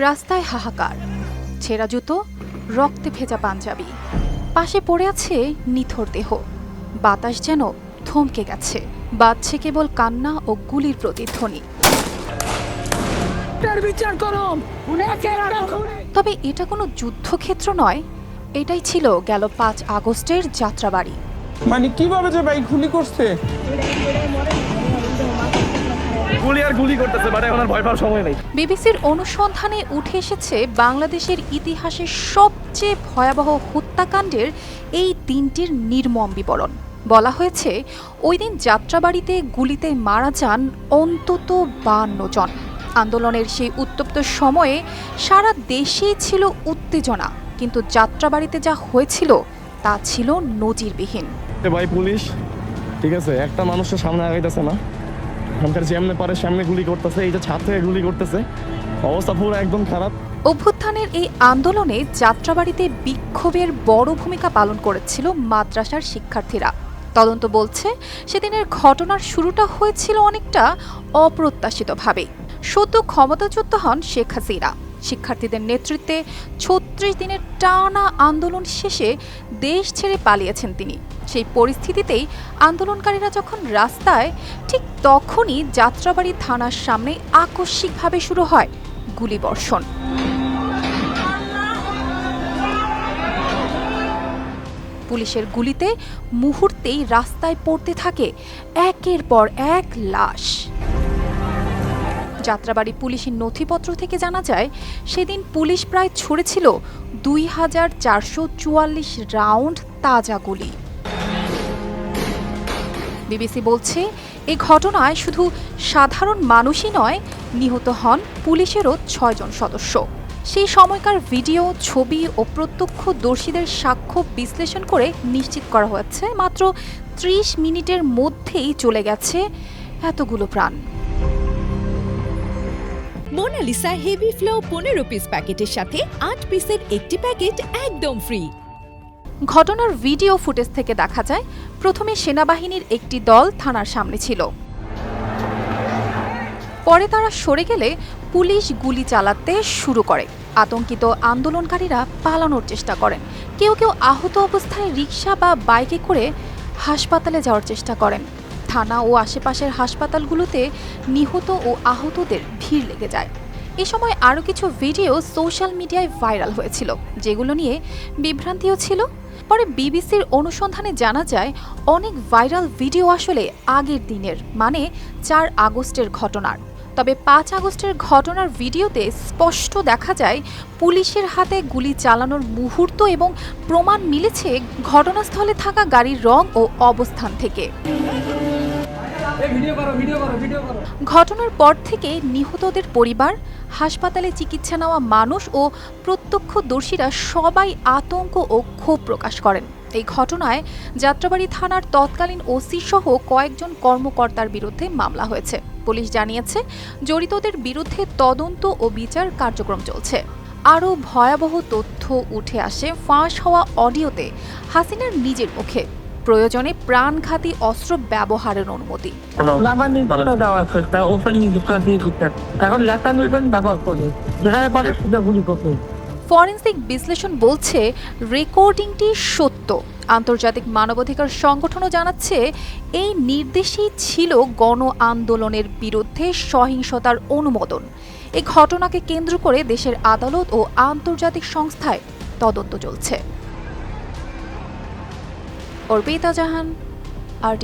রাস্তায় হাহাকার। ছেঁড়া জুতো রক্তে ভেজা পাঞ্জাবি। পাশে পড়ে আছে নিথর দেহ। বাতাস যেন থমকে গেছে। বাজছে কেবল কান্না ও গুলির প্রতিধ্বনি। তবে এটা কোনো যুদ্ধক্ষেত্র নয়। এটাই ছিল গেল পাঁচ আগস্টের যাত্রাবাড়ি। মানে কীভাবে যে ভাই গুলি করছে? গুলি আর গুলি করতেছে বাট এখন আর ভয় পাওয়ার সময় নেই। বিবিসির অনুসন্ধানে উঠে এসেছে বাংলাদেশের ইতিহাসের সবচেয়ে ভয়াবহ হত্যাকাণ্ডের এই দিনটির নির্মম বিবরণ। বলা হয়েছে ওই দিন যাত্রাবাড়িতে গুলিতে মারা যান অন্তত বান্ন জন। আন্দোলনের সেই উত্তপ্ত সময়ে সারা দেশেই ছিল উত্তেজনা কিন্তু যাত্রাবাড়িতে যা হয়েছিল তা ছিল নজিরবিহীন। ভাই পুলিশ ঠিক আছে একটা মানুষের সামনে আগাইতেছে না। এখানকার যেমনে পারে, সামনে গুলি করতেছে, এই যে ছাদ থেকে গুলি করতেছে। অবস্থা পুরো একদম খারাপ। অভ্যুত্থানের এই আন্দোলনে যাত্রাবাড়িতে বিক্ষোভের বড় ভূমিকা পালন করেছিল মাদ্রাসার শিক্ষার্থীরা। তদন্ত বলছে, সেদিনের ঘটনার শুরুটা হয়েছিল অনেকটা অপ্রত্যাশিতভাবে। সদ্য ক্ষমতাচ্যুত হন শেখ হাসিনা। শিক্ষার্থীদের নেতৃত্বে ছত্রিশ দিনের টানা আন্দোলন শেষে দেশ ছেড়ে পালিয়েছেন তিনি। সেই পরিস্থিতিতেই আন্দোলনকারীরা যখন রাস্তায়, ঠিক তখনই যাত্রাবাড়ি থানার সামনে আকস্মিকভাবে শুরু হয় গুলিবর্ষণ। পুলিশের গুলিতে মুহূর্তেই রাস্তায় পড়তে থাকে একের পর এক লাশ। যাত্রাবাড়ি পুলিশের নথিপত্র থেকে জানা যায়, সেদিন পুলিশ প্রায় ছুড়েছিল দুই হাজার চারশো চুয়াল্লিশ রাউন্ড তাজা গুলি। বিবিসি বলছে এই ঘটনায় শুধু সাধারণ মানুষই নয়, নিহত হন পুলিশেরও ছয়জন সদস্য। সেই সময়কার ভিডিও, ছবি ও প্রত্যক্ষদর্শীদের সাক্ষ্য বিশ্লেষণ করে নিশ্চিত করা হয়েছে, মাত্র ত্রিশ মিনিটের মধ্যেই চলে গেছে এতগুলো প্রাণ। মোনালিসা হেভি ফ্লো পনেরো পিস প্যাকেটের সাথে আট পিসের একটি প্যাকেট একদম ফ্রি ঘটনার ভিডিও ফুটেজ থেকে দেখা যায়, প্রথমে সেনাবাহিনীর একটি দল থানার সামনে ছিল। পরে তারা সরে গেলে পুলিশ গুলি চালাতে শুরু করে। আতঙ্কিত আন্দোলনকারীরা পালানোর চেষ্টা করেন। কেউ কেউ আহত অবস্থায় রিক্সা বা বাইকে করে হাসপাতালে যাওয়ার চেষ্টা করেন। থানা ও আশেপাশের হাসপাতালগুলোতে নিহত ও আহতদের ভিড় লেগে যায়। এ সময় আরও কিছু ভিডিও সোশ্যাল মিডিয়ায় ভাইরাল হয়েছিল, যেগুলো নিয়ে বিভ্রান্তিও ছিল। পরে বিবিসির অনুসন্ধানে জানা যায়, অনেক ভাইরাল ভিডিও আসলে আগের দিনের মানে চার আগস্টের ঘটনার। তবে পাঁচ আগস্টের ঘটনার ভিডিওতে স্পষ্ট দেখা যায় পুলিশের হাতে গুলি চালানোর মুহূর্ত এবং প্রমাণ মিলেছে ঘটনাস্থলে থাকা গাড়ির রং ও অবস্থান থেকে। ঘটনার পর থেকে নিহতদের পরিবার হাসপাতালে চিকিৎসা নেওয়া মানুষ ও প্রত্যক্ষদর্শীরা সবাই আতঙ্ক ও ক্ষোভ প্রকাশ করেন। এই ঘটনায় যাত্রাবাড়ি থানার তৎকালীন ওসি সহ কয়েকজন কর্মকর্তার বিরুদ্ধে মামলা হয়েছে। পুলিশ জানিয়েছে, জড়িতদের বিরুদ্ধে তদন্ত ও বিচার কার্যক্রম চলছে। আরও ভয়াবহ তথ্য উঠে আসে ফাঁস হওয়া অডিওতে হাসিনার নিজের মুখে। প্রয়োজনে প্রাণঘাতী অস্ত্র ব্যবহারের অনুমতি। এখন ফরেন্সিক বিশ্লেষণ বলছে রেকর্ডিংটি সত্য। আন্তর্জাতিক মানবাধিকার সংগঠনও জানাচ্ছে এই নির্দেশেই ছিল গণ আন্দোলনের বিরুদ্ধে সহিংসতার অনুমোদন। এই ঘটনাকে কেন্দ্র করে দেশের আদালত ও আন্তর্জাতিক সংস্থায় তদন্ত চলছে। অর্পিতা জাহান আর